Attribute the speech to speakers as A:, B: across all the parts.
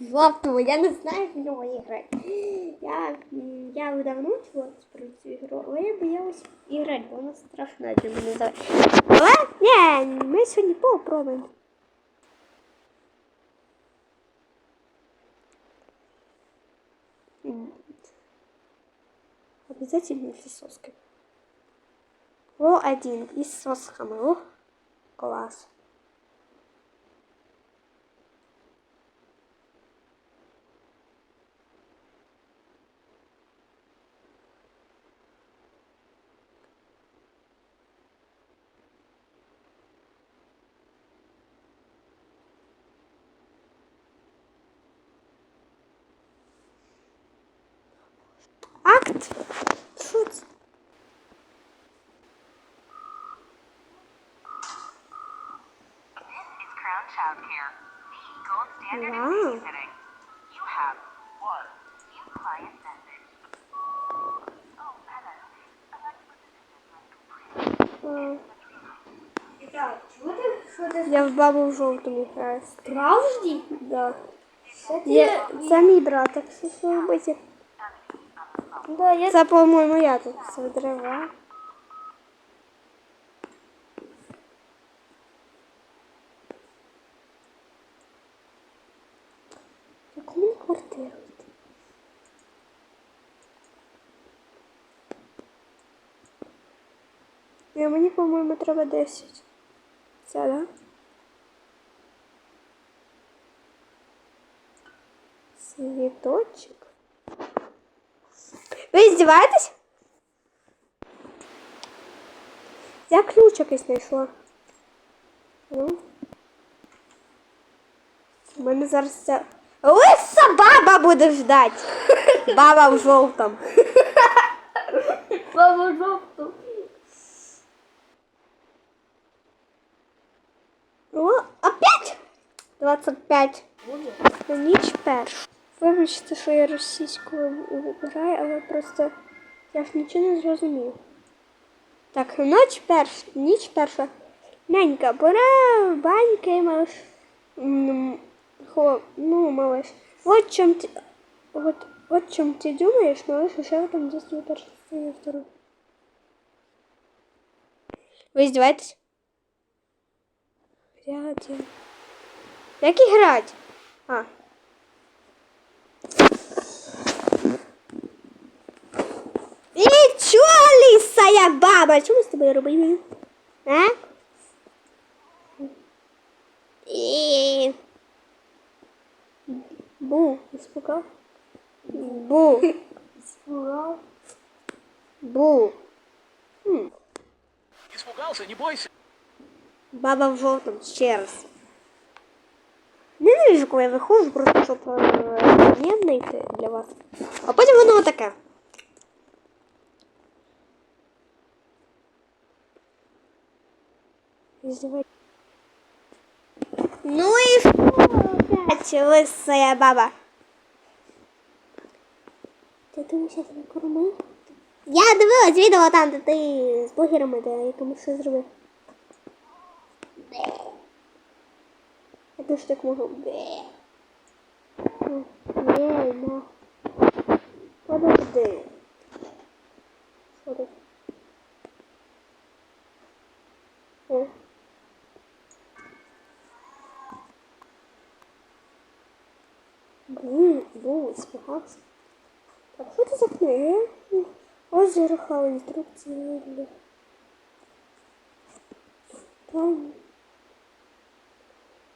A: Жовтого, я не знаю в нього грати. Я, м, я давно чула про цю ігру, але я боялась грати, бо вона страшна для мене. за- Але ні, ми сьогодні попробуємо. М. Обязательно с соской. О, один и с сосками. О, класс.
B: ти
A: Я в бабу в жовтому граю.
B: справжній?
A: Да.
B: Що ти?
A: Я, це мій брат, так що що робити?
B: Да, я...
A: Це, по-моєму, я тут все дерева. Квартиру? Ні, мені, по-моєму, треба 10. Це, да? Цветочек. Ви здіваєтесь? Я ключ якийсь знайшла. Ну. У мене зараз ця. Лиса баба буде ждать. Баба в жовтому.
B: Баба жовту.
A: О, опять? 25. На ніч першу. Вибачте, що я російською вибираю, але просто я ж нічого не зрозумів. Так, ніч перша, ніч перша. Ненька, пора баньки, малыш. М, Хо, ну, малыш. Вот чем ты, вот, вот чем ты думаешь, малыш, еще в этом действие перший, и второй. Вы издеваетесь? Рядом. Як іграть? А. І чо, лисая баба? Чому з тобою робили? А? І... Бу, испугав? Бу.
B: Спугав.
A: Бу. Хм.
C: Испугался, не бойся.
A: Баба в жовтому ще раз. Ненавижу, коли я виходжу, просто щоб не знайти для вас. А потім воно таке. Издевай- Ну и что опять, лысая баба? Ти дивишся там корми? Я дивилась відео там, де ти з блогерами, де якомусь щось зробив. Я ж так можу. Бе. Ну, Не, на. Подожди. Що тут? О Бу, бу, спігався. Так, що це за книга? Ось зеркало інструкції для... Там...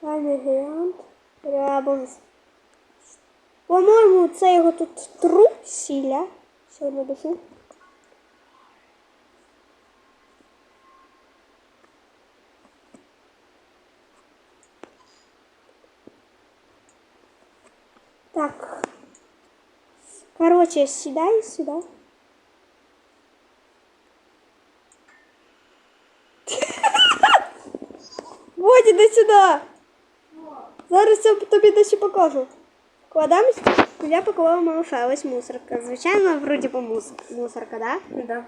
A: Тайний гігант. Рябус. По-моєму, це його тут труп сіля. Ще одну душу. Так. Короче, сідай сюди. Вот, іди сюди. Зараз я тобі дещо покажу. Кладемось, я поклала малыша, ось мусорка. Звичайно, вроді по мус... мусорка, да?
B: Да.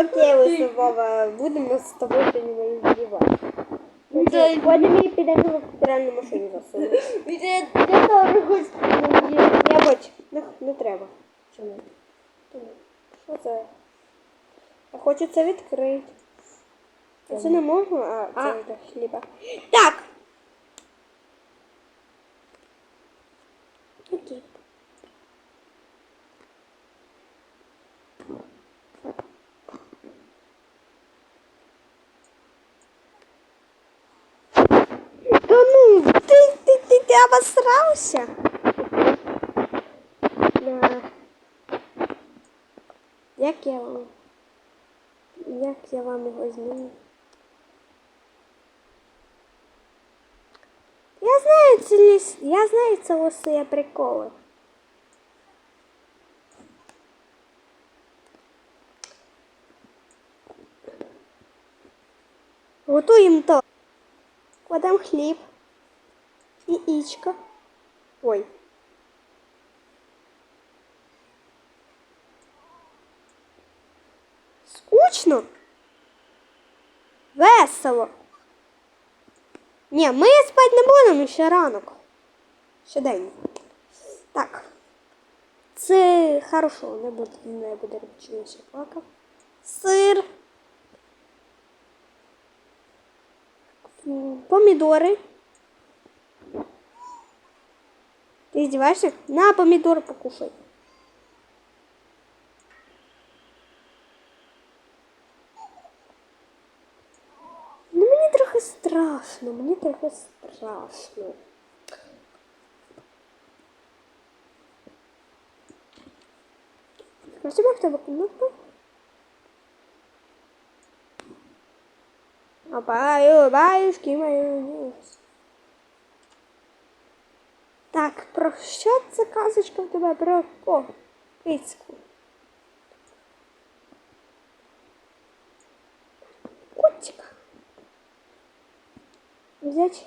A: Окей, Лиса Баба, будемо з тобою не воювати. Потім її підемо в стиральну машину засунемо.
B: Где дорого
A: Я бач, не, треба. Чому? Що це? Я хочу це відкрити. Це не можу, а
B: А.
A: це для хліба. Так! Окей. Обосрался? Да. Як я вам? Як я вам його зміню? Я знаю ці ліс. Я знаю це лиси приколи. Готуємо то. Кладемо хліб. Яичко. Ой. Скучно. Весело. Ні, ми спати не будемо ще ранок. Ще день. Так. Це хорошо, не буде, не буде ще плакав. Сир. Помідори. Ти издеваешься? На, помидор покушай. Ну мені трохи страшно, мені трохи страшно. Спасибо, в тебе кнопка. А баю, баюшки мою. Так, про що це казочка в тебе про о? Котика. Взять.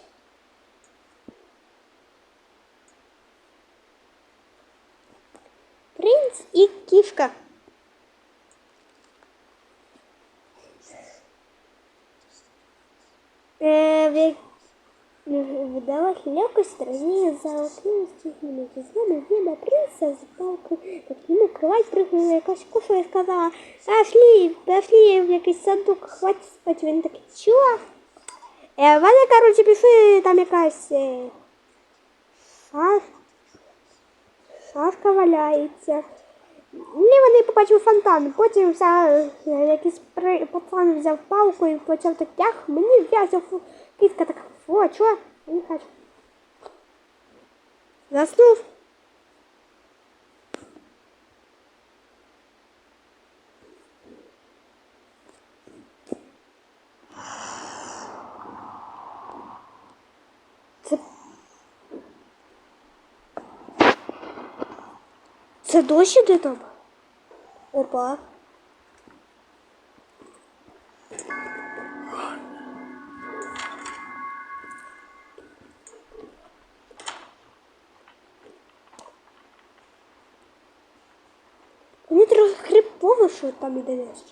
A: Принц и кишка. Видалась легкой стороне за окном стихнули. З нами принца з палкою. Так йому кровать пригнула, якась куша і сказала, пошли, пошли в якийсь садок, хватить спати. Він такий, чого? Е, Ваня, короче, пішли, там якась е, шаш... шашка валяється. Ні, вони побачив фонтан. Потім вся, е, якийсь пацан взяв палку і почав так тяг. Мені в'язав кітка така, о? Я не хочу. Заснув. Це... Це дощ іде там? Опа. Хрипово, що там іде дощ.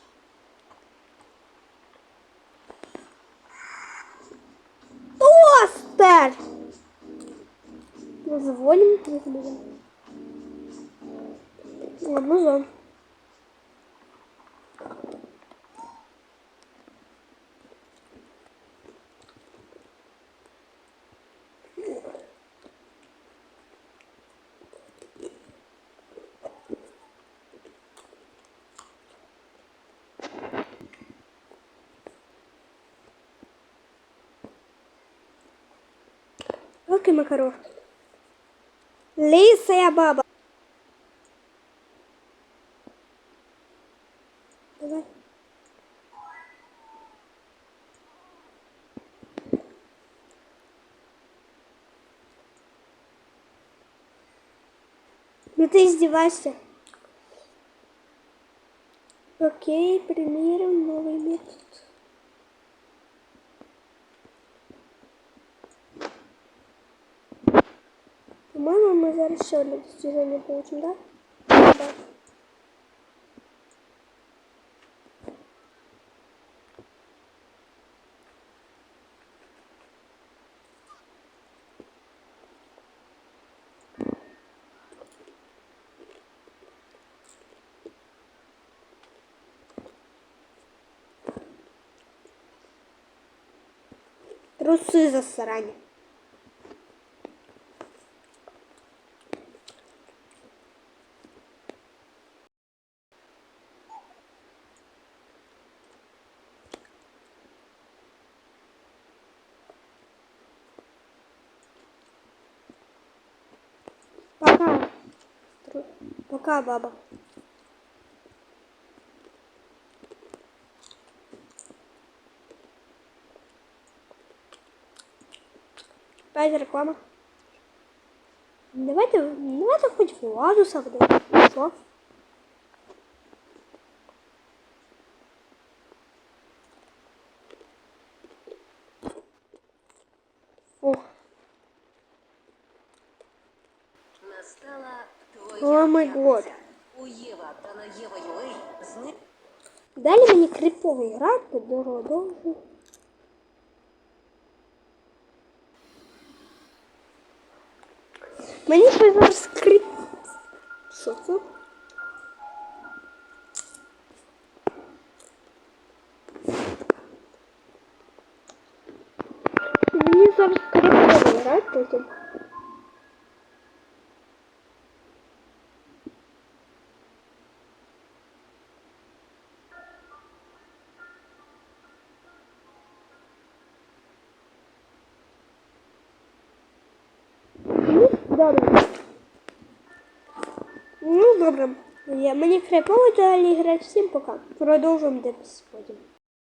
A: Тостер! Дозволим тебе. Ладно, зон. Окей, Макаров. Лисая баба. Ну ты издеваешься. Окей, примерим новый метод. По-моему, мы зараз еще одно достижение получим, да? Да. Трусы засрали. Пока, баба. Опять реклама. Давайте, давайте хоть Владуса вдруг. Що? Фух.
D: Настала
A: О
D: твоя
A: май год.
D: п'ятниця. У Єва та на Єва Юей зни...
A: Далі мені криповий грати дорого. Мені щось зараз крип. Що це? Мені зараз криповий грати добре. Ну, добре. Я, мені крипово далі грати. Всім пока. Продовжуємо дивитися потім.